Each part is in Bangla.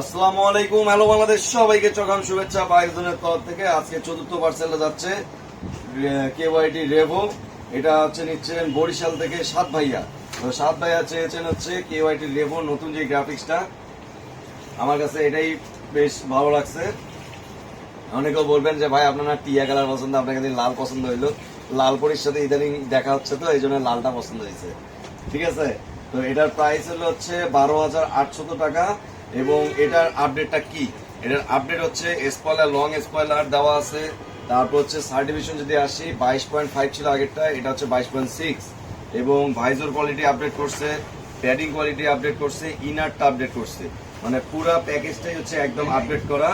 আসসালামু আলাইকুম, হ্যালো বাংলাদেশ, সবাইকে চকাম শুভেচ্ছা বাইক জনের তরফ থেকে। আজকে চতুর্থ পার্সেলটা যাচ্ছে কেওয়াইটি রেভো এটা হচ্ছে নিচ্ছেন বরিশাল থেকে সাত ভাইয়া। তো সাত ভাইয়া চেয়েছেন হচ্ছে কে কেওয়াইটি রেভো নতুন যে গ্রাফিক্সটা আমার কাছে এটাই বেশ ভালো লাগছে। অনেকেও বলবেন যে, ভাই, আপনার টিয়া কালার পছন্দ আপনার কাছে লাল পছন্দ হইল। লাল পরির সাথে ইদানিং দেখা হচ্ছে তো এই জন্য লালটা পছন্দ হয়েছে। ঠিক আছে? তো এটার প্রাইস হলো হচ্ছে বারো হাজার আটশত টাকা। এবং এটার আপডেটটা কি? এটার আপডেট হচ্ছে স্পয়লার লং স্পয়লার দেওয়া আছে। তারপর হচ্ছে সার্টিফিকেশন যদি আসি, বাইশ পয়েন্ট ফাইভ ছিল আগেরটা, এটা হচ্ছে বাইশ পয়েন্ট সিক্স এবং ভাইজোর কোয়ালিটি আপডেট করছে প্যাডিং কোয়ালিটি আপডেট করছে ইনারটা আপডেট করছে। মানে পুরা প্যাকেজটাই হচ্ছে একদম আপডেট করা।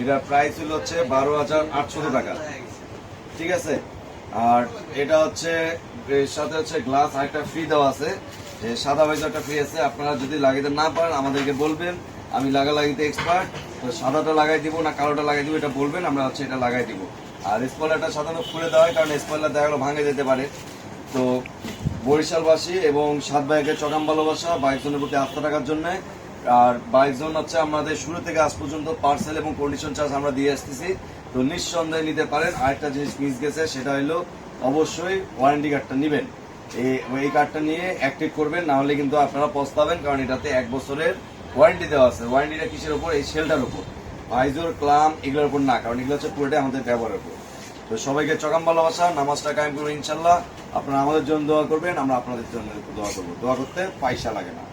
এটার প্রাইস হলো হচ্ছে বারো হাজার আটশো টাকা। ঠিক আছে? আর এটা হচ্ছে সাথে হচ্ছে গ্লাস আরেকটা ফ্রি দেওয়া আছে। সাদা ভাইজারটা ফ্রি আছে, আপনারা যদি লাগাইতে না পারেন, আমাদেরকে বলবেন। আমি লাগা লাগাইতে এক্সপার্ট তো সাদাটা লাগাই দিব না কালোটা লাগাই দিব, এটা বলবেন, আমরা হচ্ছে এটা লাগাই দিব। আর স্পয়লারটা সাধারণত খুলে দেওয়া হয়, কারণ স্পয়লার দেখা গেলো ভাঙে যেতে পারে। তো বরিশালবাসী এবং সাত ভাইকে চকাম ভালোবাসা বাইক জনের প্রতি আস্থা রাখার জন্য। আর বাইক হচ্ছে আমাদের শুরু থেকে আজ পর্যন্ত পার্সেল এবং কন্ডিশন চার্জ আমরা দিয়ে আসতেছি। তো নিঃসন্দেহে নিতে পারেন। আরেকটা জিনিস মিস গেছে, সেটা হলো অবশ্যই ওয়ারেন্টি কার্ডটা নেবেন। এই কার্ডটা নিয়ে অ্যাক্টিভ করবেন, না হলে কিন্তু আপনারা পস্তাবেন, কারণ এটাতে এক বছরের ওয়ারেন্টি দেওয়া আছে। ওয়ারেন্টিটা কিসের উপর? এই সেলটার উপর। ভাইজোর ক্লাম, এগুলোর উপর না, কারণ এগুলো হচ্ছে পুরোটাই আমাদের ব্যবহারের উপর। তো সবাইকে চকাম ভালোবাসা, নামাজটা কায়েম করব ইনশাল্লাহ আপনারা আমাদের জন্য দোয়া করবেন, আমরা আপনাদের জন্য দোয়া করব। দোয়া করতে পয়সা লাগে না।